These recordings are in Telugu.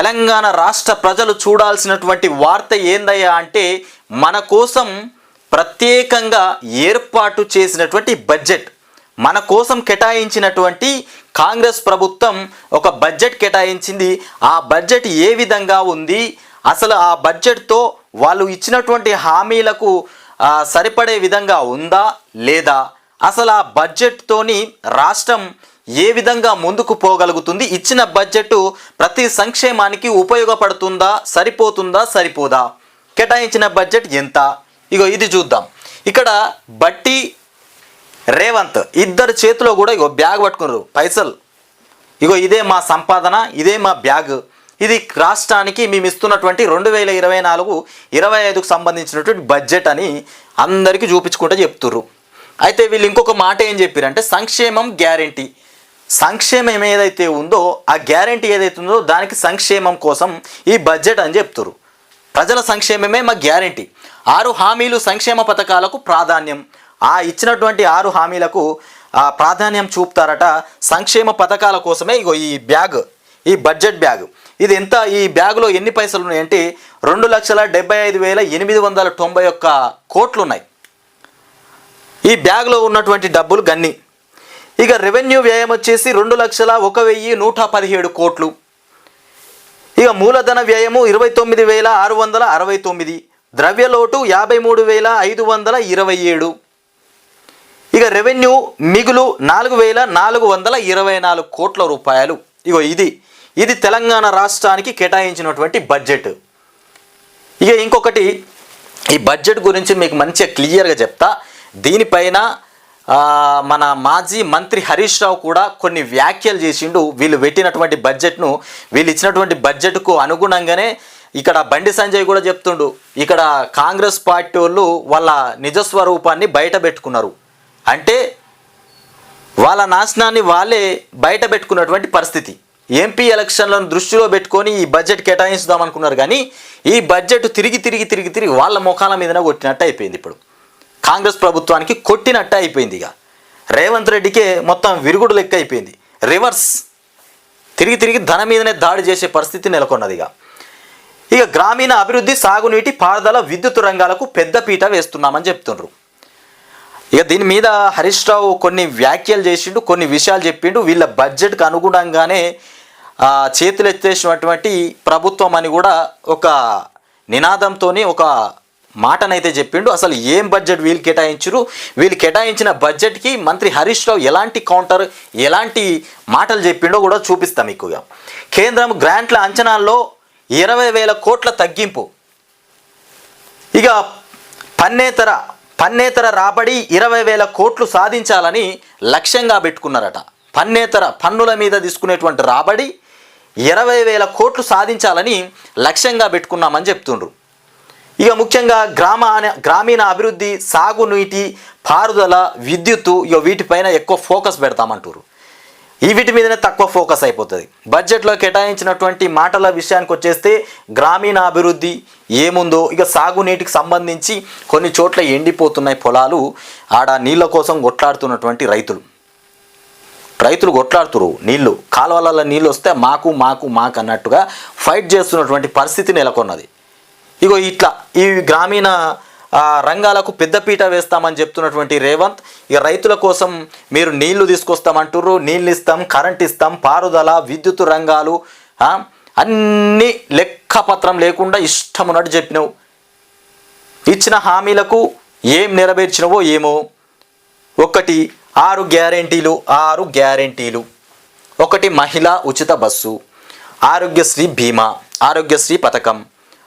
తెలంగాణ రాష్ట్ర ప్రజలు చూడాల్సినటువంటి వార్త ఏందయ్యా అంటే మన కోసం ప్రత్యేకంగా ఏర్పాటు చేసినటువంటి బడ్జెట్. మన కోసం కేటాయించినటువంటి కాంగ్రెస్ ప్రభుత్వం ఒక బడ్జెట్ కేటాయించింది. ఆ బడ్జెట్ ఏ విధంగా ఉంది? అసలు ఆ బడ్జెట్తో వాళ్ళు ఇచ్చినటువంటి హామీలకు సరిపడే విధంగా ఉందా లేదా? అసలు ఆ బడ్జెట్తోని రాష్ట్రం ఏ విధంగా ముందుకు పోగలుగుతుంది? ఇచ్చిన బడ్జెట్ ప్రతి సంక్షేమానికి ఉపయోగపడుతుందా? సరిపోతుందా? సరిపోదా? కేటాయించిన బడ్జెట్ ఎంత? ఇగో ఇది చూద్దాం. ఇక్కడ బట్టి రేవంత్ ఇద్దరు చేతిలో కూడా ఇగో బ్యాగ్ పట్టుకున్నారు. పైసలు. ఇగో ఇదే మా సంపాదన ఇదే మా బ్యాగ్. ఇది రాష్ట్రానికి మేము ఇస్తున్నటువంటి రెండు వేల ఇరవై నాలుగు ఇరవై ఐదుకు సంబంధించినటువంటి బడ్జెట్ అని అందరికీ చూపించుకుంటూ చెప్తుర్రు. అయితే వీళ్ళు ఇంకొక మాట ఏం చెప్పారంటే సంక్షేమం గ్యారంటీ. సంక్షేమం ఏదైతే ఉందో ఆ గ్యారంటీ ఏదైతే ఉందో దానికి సంక్షేమం కోసం ఈ బడ్జెట్ అని చెప్తారు ప్రజల సంక్షేమమే మా గ్యారంటీ. ఆరు హామీలు సంక్షేమ పథకాలకు ప్రాధాన్యం. ఆ ఇచ్చినటువంటి ఆరు హామీలకు ఆ ప్రాధాన్యం చూపుతారట సంక్షేమ పథకాల కోసమే ఇగో ఈ బ్యాగ్ ఈ బడ్జెట్ బ్యాగ్. ఇది ఎంత? ఈ బ్యాగ్లో ఎన్ని పైసలు ఉన్నాయంటే రెండు లక్షల డెబ్బై ఐదు వేల ఎనిమిది వందల తొంభై ఒక్క కోట్లు ఉన్నాయి ఈ బ్యాగ్లో ఉన్నటువంటి డబ్బులు గన్ని. ఇక రెవెన్యూ వ్యయం వచ్చేసి రెండు లక్షల ఒక వెయ్యి నూట పదిహేడు కోట్లు. ఇక మూలధన వ్యయము ఇరవై తొమ్మిది వేల ఆరు వందల అరవై తొమ్మిది. ద్రవ్యలోటు యాభై మూడు వేల ఐదు వందల ఇరవై ఏడు. ఇక రెవెన్యూ మిగులు నాలుగు వేల నాలుగు వందల ఇరవై నాలుగు కోట్ల రూపాయలు. ఇగో ఇది. ఇది తెలంగాణ రాష్ట్రానికి కేటాయించినటువంటి బడ్జెట్ ఇక ఇంకొకటి ఈ బడ్జెట్ గురించి మీకు మంచిగా క్లియర్గా చెప్తా. దీనిపైన మన మాజీ మంత్రి హరీష్ రావు కూడా కొన్ని వ్యాఖ్యలు చేసిండు. వీళ్ళు పెట్టినటువంటి బడ్జెట్ను వీళ్ళు ఇచ్చినటువంటి బడ్జెట్కు అనుగుణంగానే ఇక్కడ బండి సంజయ్ కూడా చెప్తుండు. ఇక్కడ కాంగ్రెస్ పార్టీ వాళ్ళు వాళ్ళ నిజస్వరూపాన్ని బయట పెట్టుకున్నారు. అంటే వాళ్ళ నాశనాన్ని వాళ్ళే బయట పెట్టుకున్నటువంటి పరిస్థితి. ఎంపీ ఎలక్షన్లను దృష్టిలో పెట్టుకొని ఈ బడ్జెట్ కేటాయించుదామనుకున్నారు కానీ ఈ బడ్జెట్ తిరిగి తిరిగి తిరిగి తిరిగి వాళ్ళ ముఖాల మీదనే కొట్టినట్టు అయిపోయింది ఇప్పుడు. కాంగ్రెస్ ప్రభుత్వానికి కొట్టినట్టు అయిపోయింది ఇక. రేవంత్ రెడ్డికే మొత్తం విరుగుడు లెక్క అయిపోయింది. రివర్స్ తిరిగి తిరిగి ధన మీదనే దాడి చేసే పరిస్థితి నెలకొన్నది ఇక. ఇక గ్రామీణ అభివృద్ధి సాగునీటి పారుదల విద్యుత్ రంగాలకు పెద్దపీట వేస్తున్నామని చెప్తుండ్రు. ఇక దీని మీద హరీష్ రావు కొన్ని వ్యాఖ్యలు చేసిండు కొన్ని విషయాలు చెప్పిండు. వీళ్ళ బడ్జెట్కి అనుగుణంగానే చేతులెత్తేసినటువంటి ప్రభుత్వం అని కూడా ఒక నినాదంతో ఒక మాటనైతే చెప్పిండు అసలు ఏం బడ్జెట్ వీళ్ళు కేటాయించరు వీళ్ళు కేటాయించిన బడ్జెట్కి మంత్రి హరీష్ రావు ఎలాంటి కౌంటర్ ఎలాంటి మాటలు చెప్పిండో కూడా చూపిస్తాం ఎక్కువగా కేంద్రం గ్రాంట్ల అంచనాల్లో ఇరవై వేల కోట్ల తగ్గింపు. ఇక పన్నేతర పన్నేతర రాబడి ఇరవై వేల కోట్లు సాధించాలని లక్ష్యంగా పెట్టుకున్నారట. పన్నేతర పన్నుల మీద తీసుకునేటువంటి రాబడి ఇరవై వేల కోట్లు సాధించాలని లక్ష్యంగా పెట్టుకున్నామని చెప్తుండ్రు. ఇక ముఖ్యంగా గ్రామ గ్రామీణ అభివృద్ధి సాగునీటి పారుదల విద్యుత్తు ఇక వీటిపైన ఎక్కువ ఫోకస్ పెడతామంటారు ఈ వీటి మీదనే తక్కువ ఫోకస్ అయిపోతుంది. బడ్జెట్లో కేటాయించినటువంటి మాటల విషయానికి వచ్చేస్తే గ్రామీణ అభివృద్ధి ఏముందో ఇక సాగునీటికి సంబంధించి కొన్ని చోట్ల ఎండిపోతున్నాయి పొలాలు ఆడ నీళ్ళ కోసం కొట్లాడుతున్నటువంటి రైతులు. రైతులు కొట్లాడుతురు నీళ్ళు కాలువలలో నీళ్ళు వస్తే మాకు మాకు మాకు అన్నట్టుగా ఫైట్ చేస్తున్నటువంటి పరిస్థితి నెలకొన్నది. ఇగో ఇట్లా ఈ గ్రామీణ రంగాలకు పెద్దపీట వేస్తామని చెప్తున్నటువంటి రేవంత్ ఇక రైతుల కోసం మీరు నీళ్ళు తీసుకొస్తామంటుర్రు నీళ్ళు ఇస్తాం కరెంట్ ఇస్తాం పారుదల విద్యుత్ రంగాలు ఆ, అన్ని లెక్కపత్రం లేకుండా ఇష్టమున్నట్టు చెప్పినవు చెప్పినావు. ఇచ్చిన హామీలకు ఏం నెరవేర్చినవో ఏమో. ఒకటి ఆరు గ్యారెంటీలు ఆరు గ్యారెంటీలు. ఒకటి మహిళా ఉచిత బస్సు. ఆరోగ్యశ్రీ బీమా ఆరోగ్యశ్రీ పథకం.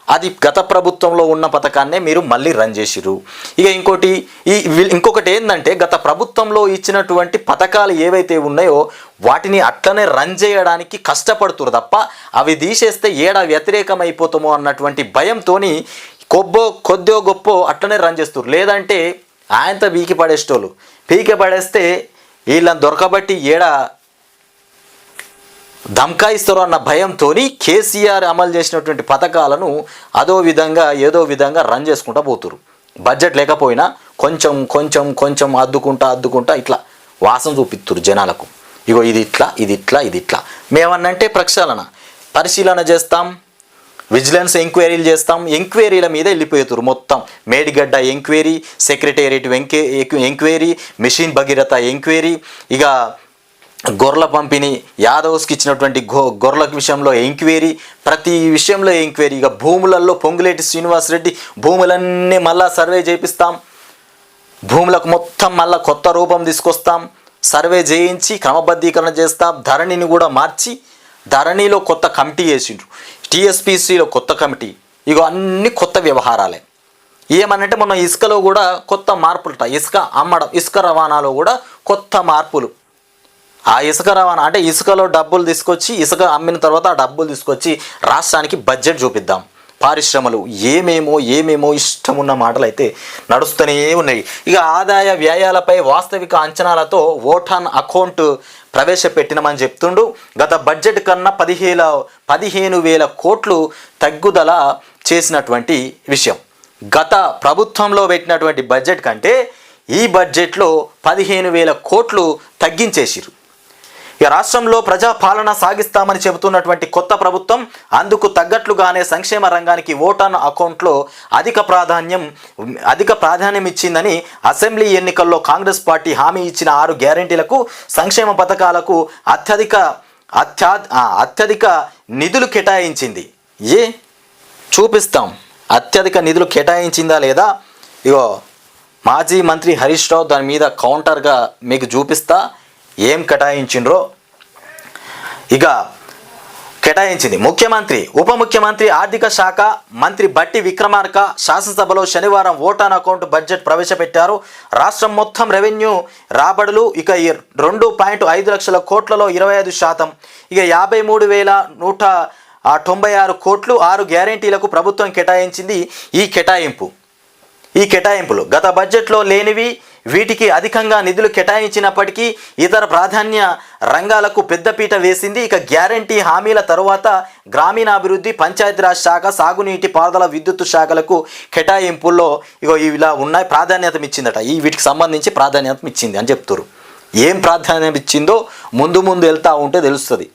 అది గత ప్రభుత్వంలో ఉన్న పథకాన్నే మీరు మళ్ళీ రన్ చేసిరు ఇక ఇంకోటి ఈ ఇంకొకటి ఏంటంటే గత ప్రభుత్వంలో ఇచ్చినటువంటి పథకాలు ఏవైతే ఉన్నాయో వాటిని అట్లనే రన్ చేయడానికి కష్టపడుతురు తప్ప అవి తీసేస్తే ఏడా వ్యతిరేకం అయిపోతామో అన్నటువంటి భయంతోని కొబ్బో కొద్దో గొప్పో అట్లనే రన్ చేస్తారు లేదంటే ఆయనతో పీకి పడేసేటోళ్ళు. పీకి పడేస్తే వీళ్ళని దొరకబట్టి ఏడా దమ్కాయిస్తారో అన్న భయంతో కేసీఆర్ అమలు చేసినటువంటి పథకాలను అదో విధంగా ఏదో విధంగా రన్ చేసుకుంటా పోతురు బడ్జెట్ లేకపోయినా కొంచెం కొంచెం కొంచెం అద్దుకుంటా అద్దుకుంటా ఇట్లా వాసన చూపిస్తురు జనాలకు. ఇగో ఇది ఇట్లా ఇది ఇట్లా ఇది ఇట్లా మేమన్నంటే ప్రక్షాళన. పరిశీలన చేస్తాం విజిలెన్స్ ఎంక్వైరీలు చేస్తాం ఎంక్వైరీల మీద వెళ్ళిపోతున్నారు మొత్తం. Medigadda enquiry secretariat enquiry mission Bhagiratha enquiry ఇక గొర్రెల పంపిణీ యాదవ్స్కి ఇచ్చినటువంటి గో గొర్రెల విషయంలో ఎంక్వైరీ ప్రతి విషయంలో ఎంక్వైరీ ఇక భూములలో పొంగులేటి శ్రీనివాసరెడ్డి భూములన్నీ మళ్ళా సర్వే చేపిస్తాం. భూములకు మొత్తం మళ్ళా కొత్త రూపం తీసుకొస్తాం. సర్వే చేయించి క్రమబద్ధీకరణ చేస్తాం. ధరణిని కూడా మార్చి ధరణిలో కొత్త కమిటీ వేసిండ్రు. టీఎస్పీసీలో కొత్త కమిటీ. ఇగో అన్ని కొత్త వ్యవహారాలే. ఏమనంటే మొన్న ఇసుకలో కూడా కొత్త మార్పులట ఇసుక అమ్మడం ఇసుక రవాణాలో కూడా కొత్త మార్పులు. ఆ ఇసుక రవాణా అంటే ఇసుకలో డబ్బులు తీసుకొచ్చి ఇసుక అమ్మిన తర్వాత ఆ డబ్బులు తీసుకొచ్చి రాష్ట్రానికి బడ్జెట్ చూపిద్దాం. పారిశ్రమలు ఏమేమో ఏమేమో ఇష్టమున్న మాటలు అయితే నడుస్తూనే ఉన్నాయి. ఇక ఆదాయ వ్యయాలపై వాస్తవిక అంచనాలతో ఓటాన్ అకౌంట్ ప్రవేశపెట్టినమని చెప్తుండు. గత బడ్జెట్ కన్నా పదిహేల పదిహేను వేల కోట్లు తగ్గుదల చేసినటువంటి విషయం. గత ప్రభుత్వంలో పెట్టినటువంటి బడ్జెట్ కంటే ఈ బడ్జెట్లో పదిహేను వేల కోట్లు తగ్గించేసిరు ఇక రాష్ట్రంలో ప్రజా పాలన సాగిస్తామని చెబుతున్నటువంటి కొత్త ప్రభుత్వం అందుకు తగ్గట్లుగానే సంక్షేమ రంగానికి ఓటాన్ అకౌంట్లో అధిక ప్రాధాన్యం అధిక ప్రాధాన్యం ఇచ్చిందని అసెంబ్లీ ఎన్నికల్లో కాంగ్రెస్ పార్టీ హామీ ఇచ్చిన ఆరు గ్యారంటీలకు సంక్షేమ పథకాలకు అత్యధిక అత్యా అత్యధిక నిధులు కేటాయించింది. ఏ? చూపిస్తాం. అత్యధిక నిధులు కేటాయించిందా లేదా? ఇగో మాజీ మంత్రి హరీష్ రావు దాని మీద కౌంటర్గా మీకు చూపిస్తా. ఏం కేటాయించిండ్రో? ఇక కేటాయించింది. ముఖ్యమంత్రి ఉప ముఖ్యమంత్రి ఆర్థిక శాఖ మంత్రి బట్టి విక్రమార్క శాసనసభలో శనివారం ఓటాన్ అకౌంట్ బడ్జెట్ ప్రవేశపెట్టారు. రాష్ట్రం మొత్తం రెవెన్యూ రాబడులు ఇక ఈ రెండు పాయింట్ ఐదు లక్షల కోట్లలో ఇరవై ఐదు శాతం. ఇక యాభై మూడు వేల నూట తొంభై ఆరు కోట్లు ఆరు గ్యారంటీలకు ప్రభుత్వం కేటాయించింది ఈ కేటాయింపు. ఈ కేటాయింపులు గత బడ్జెట్లో లేనివి వీటికి అధికంగా నిధులు కేటాయించినప్పటికీ ఇతర ప్రాధాన్య రంగాలకు పెద్దపీట వేసింది. ఇక గ్యారంటీ హామీల తరువాత గ్రామీణాభివృద్ధి పంచాయతీరాజ్ శాఖ సాగునీటి పారుదల విద్యుత్ శాఖలకు కేటాయింపుల్లో ఇగో ఇలా ఉన్నాయి. ప్రాధాన్యత ఇచ్చిందట ఈ వీటికి సంబంధించి ప్రాధాన్యత ఇచ్చింది అని చెప్తారు ఏం ప్రాధాన్యత ఇచ్చిందో ముందు ముందు వెళ్తూ ఉంటే తెలుస్తుంది.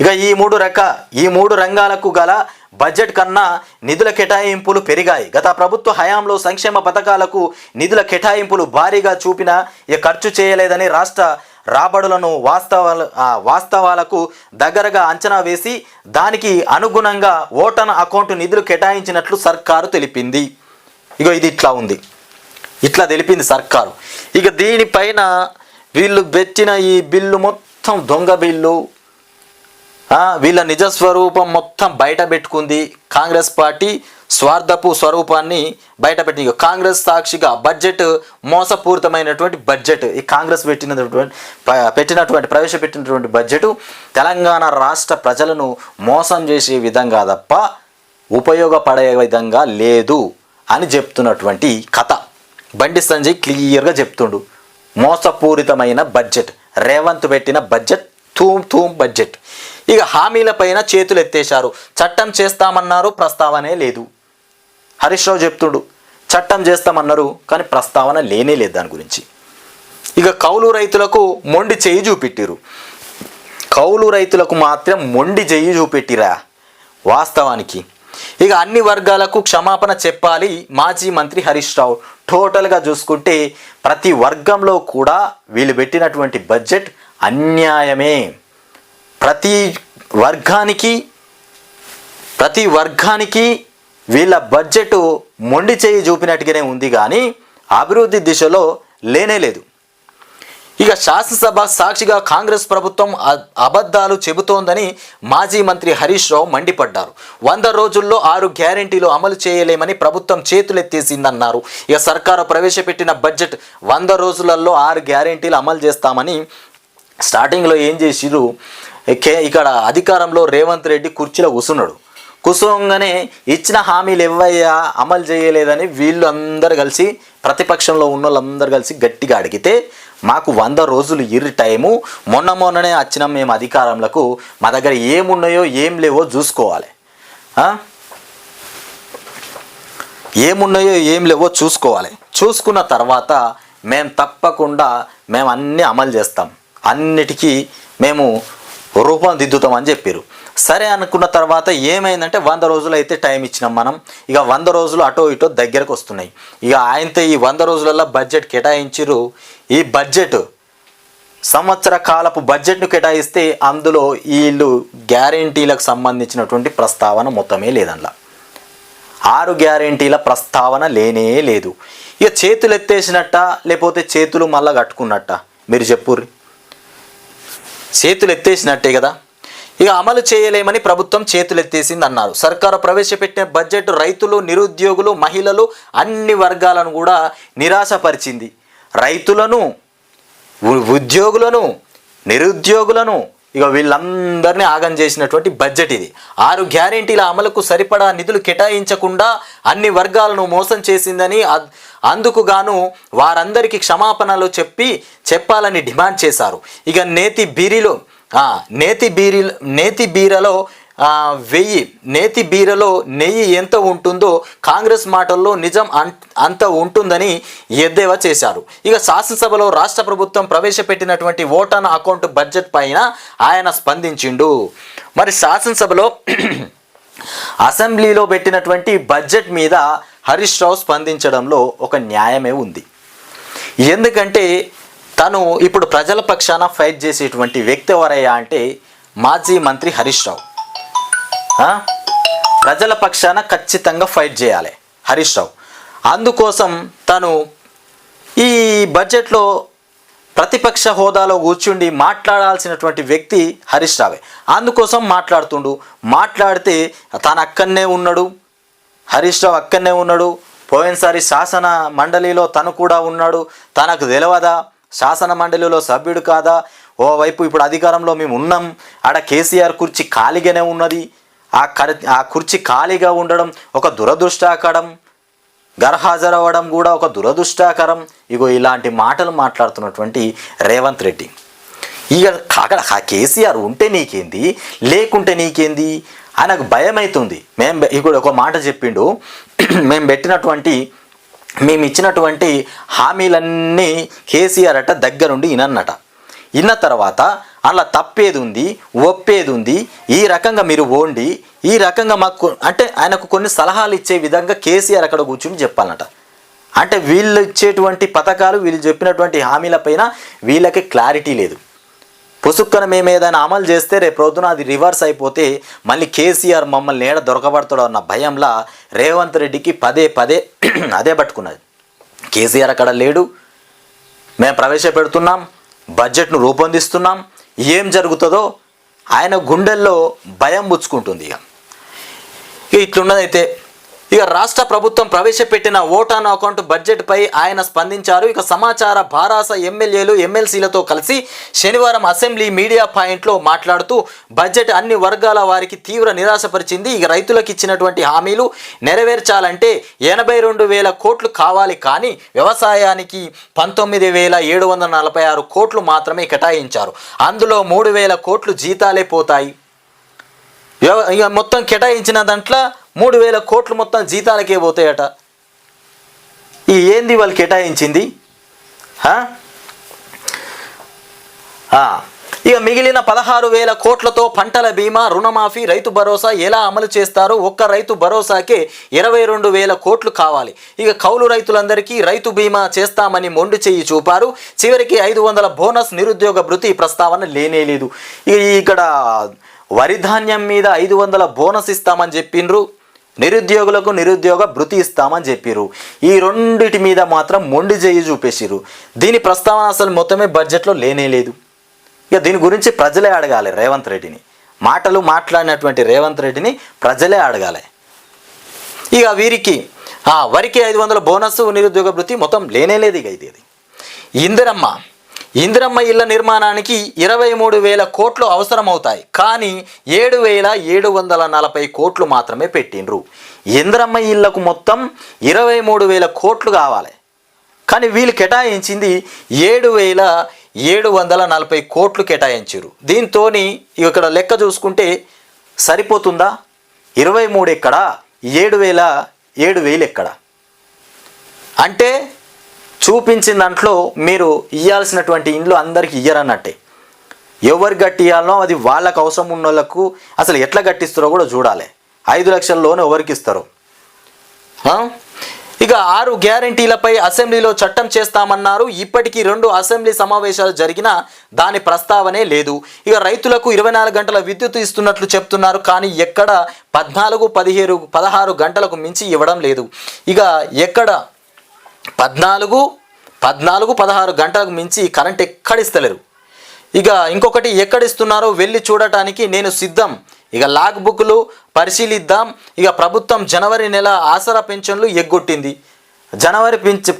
ఇక ఈ మూడు రక ఈ మూడు రంగాలకు గల బడ్జెట్ కన్నా నిధుల కేటాయింపులు పెరిగాయి. గత ప్రభుత్వ హయాంలో సంక్షేమ పథకాలకు నిధుల కేటాయింపులు భారీగా చూపిన ఇక ఖర్చు చేయలేదని రాష్ట్ర రాబడులను వాస్తవాల వాస్తవాలకు దగ్గరగా అంచనా వేసి దానికి అనుగుణంగా ఓటన్ అకౌంట్ నిధులు కేటాయించినట్లు సర్కారు తెలిపింది. ఇగో ఇది ఇట్లా ఉంది. ఇట్లా తెలిపింది సర్కారు. ఇక దీనిపైన వీళ్ళు పెట్టిన ఈ బిల్లు మొత్తం దొంగ బిల్లు. వీళ్ళ నిజ స్వరూపం మొత్తం బయట పెట్టుకుంది. కాంగ్రెస్ పార్టీ స్వార్థపు స్వరూపాన్ని బయట కాంగ్రెస్ సాక్షిగా బడ్జెట్ మోసపూరితమైనటువంటి బడ్జెట్. ఈ కాంగ్రెస్ పెట్టినటువంటి పెట్టినటువంటి ప్రవేశపెట్టినటువంటి బడ్జెట్ తెలంగాణ రాష్ట్ర ప్రజలను మోసం చేసే విధంగా తప్ప ఉపయోగపడే విధంగా లేదు అని చెప్తున్నటువంటి కథ. బండి సంజయ్ క్లియర్గా చెప్తుండు. మోసపూరితమైన బడ్జెట్. రేవంత్ పెట్టిన బడ్జెట్ తూమ్ తూమ్ బడ్జెట్. ఇక హామీలపైన చేతులు ఎత్తేశారు చట్టం చేస్తామన్నారు ప్రస్తావనే లేదు. హరీష్ రావు చెప్తుడు చట్టం చేస్తామన్నారు కానీ ప్రస్తావన లేనే లేదు దాని గురించి. ఇక కౌలు రైతులకు మొండి చేయి చూపెట్టిరు కౌలు రైతులకు మాత్రం మొండి చేయి చూపెట్టిరా వాస్తవానికి. ఇక అన్ని వర్గాలకు క్షమాపణ చెప్పాలి మాజీ మంత్రి హరీష్ రావు. టోటల్గా చూసుకుంటే ప్రతి వర్గంలో కూడా వీళ్ళు పెట్టినటువంటి బడ్జెట్ అన్యాయమే. ప్రతి వర్గానికి ప్రతి వర్గానికి వీళ్ళ బడ్జెట్ మొండి చేయి చూపినట్టుగానే ఉంది కానీ అభివృద్ధి దిశలో లేనే లేదు. ఇక శాసనసభ సాక్షిగా కాంగ్రెస్ ప్రభుత్వం అబద్ధాలు చెబుతోందని మాజీ మంత్రి హరీష్ రావు మండిపడ్డారు. వంద రోజుల్లో ఆరు గ్యారెంటీలు అమలు చేయలేమని ప్రభుత్వం చేతులెత్తేసిందన్నారు. ఇక సర్కారు ప్రవేశపెట్టిన బడ్జెట్ వంద రోజులలో ఆరు గ్యారెంటీలు అమలు చేస్తామని స్టార్టింగ్లో ఏం చేసిరు ఇక్కడ అధికారంలో రేవంత్ రెడ్డి కుర్చీలో కూర్చున్నాడు. కూర్చోగానే ఇచ్చిన హామీలు ఎవ్వయ్యా? అమలు చేయలేదని వీళ్ళు అందరు కలిసి ప్రతిపక్షంలో ఉన్న వాళ్ళందరూ కలిసి గట్టిగా అడిగితే మాకు వంద రోజులు ఇర్రి టైము మొన్న మొన్ననే వచ్చినాం మేము అధికారంలోకి మా దగ్గర ఏమున్నాయో ఏం లేవో చూసుకోవాలి. ఏమున్నాయో ఏం లేవో చూసుకోవాలి. చూసుకున్న తర్వాత మేము తప్పకుండా మేము అన్నీ అమలు చేస్తాం. అన్నిటికీ మేము రూపం దిద్దుతామని చెప్పారు సరే అనుకున్న తర్వాత ఏమైందంటే వంద రోజులు అయితే టైం ఇచ్చినాం మనం. ఇక వంద రోజులు అటో ఇటో దగ్గరకు వస్తున్నాయి. ఇక ఆయనతో ఈ వంద రోజులలో బడ్జెట్ కేటాయించిర్రు. ఈ బడ్జెట్ సంవత్సర కాలపు బడ్జెట్ను కేటాయిస్తే అందులో వీళ్ళు గ్యారంటీలకు సంబంధించినటువంటి ప్రస్తావన మొత్తమే లేదంలా ఆరు గ్యారెంటీల ప్రస్తావన లేనే లేదు. ఇక చేతులు ఎత్తేసినట్ట లేకపోతే చేతులు మళ్ళా కట్టుకున్నట్ట? మీరు చెప్పుర్రి. చేతులు ఎత్తేసినట్టే కదా. ఇక అమలు చేయలేమని ప్రభుత్వం చేతులెత్తేసింది అన్నారు సర్కారు ప్రవేశపెట్టిన బడ్జెట్ రైతులు నిరుద్యోగులు మహిళలు అన్ని వర్గాలను కూడా నిరాశపరిచింది. రైతులను ఉ- ఉద్యోగులను నిరుద్యోగులను ఇక వీళ్ళందరినీ ఆగం చేసినటువంటి బడ్జెట్ ఇది. ఆరు గ్యారెంటీల అమలుకు సరిపడా నిధులు కేటాయించకుండా అన్ని వర్గాలను మోసం చేసిందని అద్- అందుకు గాను వారందరికీ క్షమాపణలు చెప్పి చెప్పాలని డిమాండ్ చేశారు. ఇక నేతి బీరిలో నేతి బీరి నేతి బీరలో వెయ్యి నేతి బీరలో నెయ్యి ఎంత ఉంటుందో కాంగ్రెస్ మాటల్లో నిజం అం- అంత ఉంటుందని ఎద్దేవా చేశారు. ఇక శాసనసభలో రాష్ట్ర ప్రభుత్వం ప్రవేశపెట్టినటువంటి ఓటాన్ అకౌంట్ బడ్జెట్ పైన ఆయన స్పందించిండు. మరి శాసనసభలో అసెంబ్లీలో పెట్టినటువంటి బడ్జెట్ మీద హరీష్ రావు స్పందించడంలో ఒక న్యాయమే ఉంది. ఎందుకంటే తను ఇప్పుడు ప్రజల పక్షాన ఫైట్ చేసేటువంటి వ్యక్తి ఎవరయ్యా అంటే మాజీ మంత్రి హరీష్ రావు. ప్రజల పక్షాన ఖచ్చితంగా ఫైట్ చేయాలి హరీష్ రావు. అందుకోసం తను ఈ బడ్జెట్లో ప్రతిపక్ష హోదాలో కూర్చుండి మాట్లాడాల్సినటువంటి వ్యక్తి హరీష్ రావే. అందుకోసం మాట్లాడుతుండు. మాట్లాడితే తాను అక్కడనే ఉన్నాడు. హరీష్ రావు అక్కడనే ఉన్నాడు. పోయినసారి శాసన మండలిలో తను కూడా ఉన్నాడు. తనకు తెలియదా శాసన మండలిలో సభ్యుడు కాదా? ఓవైపు ఇప్పుడు అధికారంలో మేము ఉన్నాం. ఆడ కేసీఆర్ కుర్చీ ఖాళీగానే ఉన్నది. ఆ కర్ ఆ కుర్చీ ఖాళీగా ఉండడం ఒక దురదృష్టాకడం గర్హాజరవ్వడం కూడా ఒక దురదృష్టాకరం. ఇగో ఇలాంటి మాటలు మాట్లాడుతున్నటువంటి రేవంత్ రెడ్డి. ఇక అక్కడ కేసీఆర్ ఉంటే నీకేంది? లేకుంటే నీకేంది? ఆయనకు భయం అవుతుంది మేము ఇప్పుడు ఒక మాట చెప్పిండు. మేము పెట్టినటువంటి మేము ఇచ్చినటువంటి హామీలన్నీ కేసీఆర్ అట దగ్గరుండి ఇనన్నట. ఇన్న తర్వాత అలా తప్పేది ఉంది ఒప్పేది ఉంది ఈ రకంగా మీరు ఓండి ఈ రకంగా మాకు అంటే ఆయనకు కొన్ని సలహాలు ఇచ్చే విధంగా కేసీఆర్ అక్కడ కూర్చుని చెప్పాలన్నట అంటే వీళ్ళు ఇచ్చేటువంటి పథకాలు వీళ్ళు చెప్పినటువంటి హామీలపైన వీళ్ళకి క్లారిటీ లేదు. పుసుక్కన మేము ఏదైనా అమలు చేస్తే రేపు ప్రొద్దున అది రివర్స్ అయిపోతే మళ్ళీ కేసీఆర్ మమ్మల్ని ఏడ దొరకబడతాడో అన్న భయంలా రేవంత్ రెడ్డికి పదే పదే అదే పట్టుకున్నది. కేసీఆర్ అక్కడ లేడు. మేము ప్రవేశపెడుతున్నాం బడ్జెట్ను రూపొందిస్తున్నాం ఏం జరుగుతుందో ఆయన గుండెల్లో భయం పుచ్చుకుంటుంది ఇక. ఇక ఇట్లున్నదైతే ఇక రాష్ట్ర ప్రభుత్వం ప్రవేశపెట్టిన ఓటాన్ అకౌంట్ బడ్జెట్పై ఆయన స్పందించారు. ఇక సమాచార భారాస ఎమ్మెల్యేలు ఎమ్మెల్సీలతో కలిసి శనివారం అసెంబ్లీ మీడియా పాయింట్లో మాట్లాడుతూ బడ్జెట్ అన్ని వర్గాల వారికి తీవ్ర నిరాశపరిచింది. ఇక రైతులకు ఇచ్చినటువంటి హామీలు నెరవేర్చాలంటే ఎనభై రెండు వేల కోట్లు కావాలి కానీ వ్యవసాయానికి పంతొమ్మిది వేల ఏడు వందల నలభై ఆరు కోట్లు మాత్రమే కేటాయించారు. అందులో మూడు వేల కోట్లు జీతాలే పోతాయి. ఇక మొత్తం కేటాయించిన దాంట్లో మూడు వేల కోట్లు మొత్తం జీతాలకే పోతాయట. ఈ ఏంది వాళ్ళు కేటాయించింది? ఇక మిగిలిన పదహారు వేల కోట్లతో పంటల బీమా రుణమాఫీ రైతు భరోసా ఎలా అమలు చేస్తారు ఒక్క రైతు భరోసాకే ఇరవై రెండు వేల కోట్లు కావాలి. ఇక కౌలు రైతులందరికీ రైతు బీమా చేస్తామని మొండి చెయ్యి చూపారు. చివరికి ఐదు వందల బోనస్ నిరుద్యోగ భృతి ప్రస్తావన లేనే లేదు ఇక ఇక్కడ వరి ధాన్యం మీద ఐదు వందల బోనస్ ఇస్తామని చెప్పిండ్రు. నిరుద్యోగులకు నిరుద్యోగ భృతి ఇస్తామని చెప్పిరు ఈ రెండిటి మీద మాత్రం మొండి చేయి చూపేసిరు దీని ప్రస్తావన అసలు మొత్తమే బడ్జెట్లో లేనే లేదు. ఇక దీని గురించి ప్రజలే అడగాలి రేవంత్ రెడ్డిని. మాటలు మాట్లాడినటువంటి రేవంత్ రెడ్డిని ప్రజలే అడగాలి. ఇక వీరికి వరికి ఐదు వందల బోనస్ నిరుద్యోగ భృతి మొత్తం లేనే లేదు ఇక ఇది ఇందిరమ్మ ఇందిరమ్మ ఇళ్ళ నిర్మాణానికి ఇరవై మూడు వేల కోట్లు అవసరమవుతాయి. కానీ ఏడు వేల ఏడు వందల నలభై కోట్లు మాత్రమే పెట్టిండ్రు. ఇందిరమ్మ ఇళ్ళకు మొత్తం ఇరవై మూడు వేల కోట్లు కావాలి. కానీ వీళ్ళు కేటాయించింది ఏడు వేల ఏడు వందల నలభై కోట్లు కేటాయించారు దీంతో ఇక్కడ లెక్క చూసుకుంటే సరిపోతుందా? ఇరవై మూడు ఎక్కడ? ఏడు వేల ఏడు వేలు ఎక్కడ? అంటే చూపించిన దాంట్లో మీరు ఇవ్వాల్సినటువంటి ఇండ్లు అందరికి ఇయ్యరన్నట్టే. ఎవరు గట్టియాలనో అది వాళ్ళకు అవసరం ఉన్న వాళ్ళకు అసలు ఎట్లా గట్టిస్తారో కూడా చూడాలి. ఐదు లక్షల లోన్ ఎవరికి ఇస్తారు? ఇక ఆరు గ్యారంటీలపై అసెంబ్లీలో చట్టం చేస్తామన్నారు. ఇప్పటికీ రెండు అసెంబ్లీ సమావేశాలు జరిగినా దాని ప్రస్తావనే లేదు. ఇక రైతులకు ఇరవై నాలుగు గంటల విద్యుత్ ఇస్తున్నట్లు చెప్తున్నారు. కానీ ఎక్కడ పద్నాలుగు పదిహేడు పదహారు గంటలకు మించి ఇవ్వడం లేదు. ఇక ఎక్కడ పద్నాలుగు పద్నాలుగు పదహారు గంటలకు మించి కరెంట్ ఎక్కడిస్తలేరు. ఇక ఇంకొకటి ఎక్కడిస్తున్నారో వెళ్ళి చూడటానికి నేను సిద్ధం. ఇక లాగ్ బుక్లు పరిశీలిద్దాం. ఇక ప్రభుత్వం జనవరి నెల ఆసరా పెన్షన్లు ఎగ్గొట్టింది. జనవరి పెంచ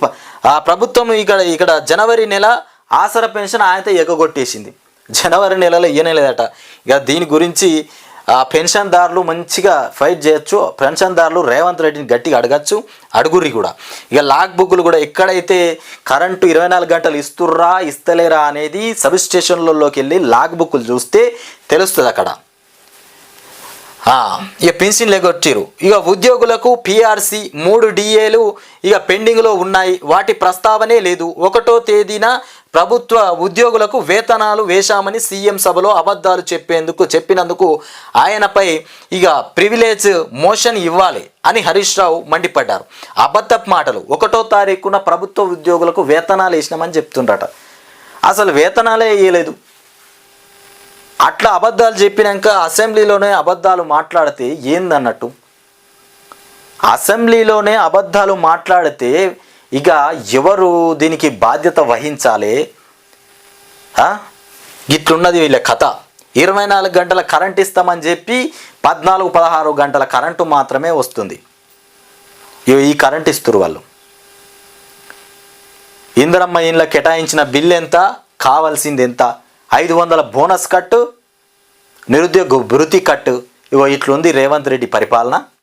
ప్రభుత్వం ఇక్కడ ఇక్కడ జనవరి నెల ఆసరా పెన్షన్ ఆయనతో ఎగ్గొట్టేసింది. జనవరి నెలలో ఇయ్యనేలేదట ఇక దీని గురించి ఆ పెన్షన్దారులు మంచిగా ఫైట్ చేయొచ్చు. పెన్షన్దారులు రేవంత్ రెడ్డిని గట్టిగా అడగచ్చు. అడుగుర్రి కూడా. ఇక లాక్ బుక్లు కూడా ఎక్కడైతే కరెంటు ఇరవై నాలుగు గంటలు ఇస్తుర్రా ఇస్తలేరా అనేది సబ్ స్టేషన్లలోకి వెళ్ళి లాక్ బుక్లు చూస్తే తెలుస్తుంది అక్కడ. ఇక పెన్షన్లు ఎగొట్టిరు ఇక ఉద్యోగులకు పిఆర్సి మూడు డిఏలు ఇక పెండింగ్లో ఉన్నాయి. వాటి ప్రస్తావనే లేదు. ఒకటో తేదీన ప్రభుత్వ ఉద్యోగులకు వేతనాలు వేశామని సీఎం సభలో అబద్ధాలు చెప్పేందుకు చెప్పినందుకు ఆయనపై ఇక ప్రివిలేజ్ మోషన్ ఇవ్వాలి అని హరీష్ రావు మండిపడ్డారు. అబద్ధపు మాటలు. ఒకటో తారీఖున ప్రభుత్వ ఉద్యోగులకు వేతనాలు వేసినామని చెప్తుండట అసలు వేతనాలే వేయలేదు అట్లా అబద్ధాలు చెప్పినాక అసెంబ్లీలోనే అబద్ధాలు మాట్లాడితే ఏందన్నట్టు? అసెంబ్లీలోనే అబద్ధాలు మాట్లాడితే ఇక ఎవరు దీనికి బాధ్యత వహించాలి? ఇట్లున్నది వీళ్ళ కథ. ఇరవై నాలుగు గంటల కరెంట్ ఇస్తామని చెప్పి పద్నాలుగు పదహారు గంటల కరెంటు మాత్రమే వస్తుంది. ఇగో ఈ కరెంట్ ఇస్తురు వాళ్ళు. ఇందిరమ్మ ఇండ్ల కేటాయించిన బిల్ ఎంత? కావాల్సింది ఎంత? ఐదు వందల బోనస్ కట్టు నిరుద్యోగ భృతి కట్టు. ఇగో ఇట్లుంది రేవంత్ రెడ్డి పరిపాలన.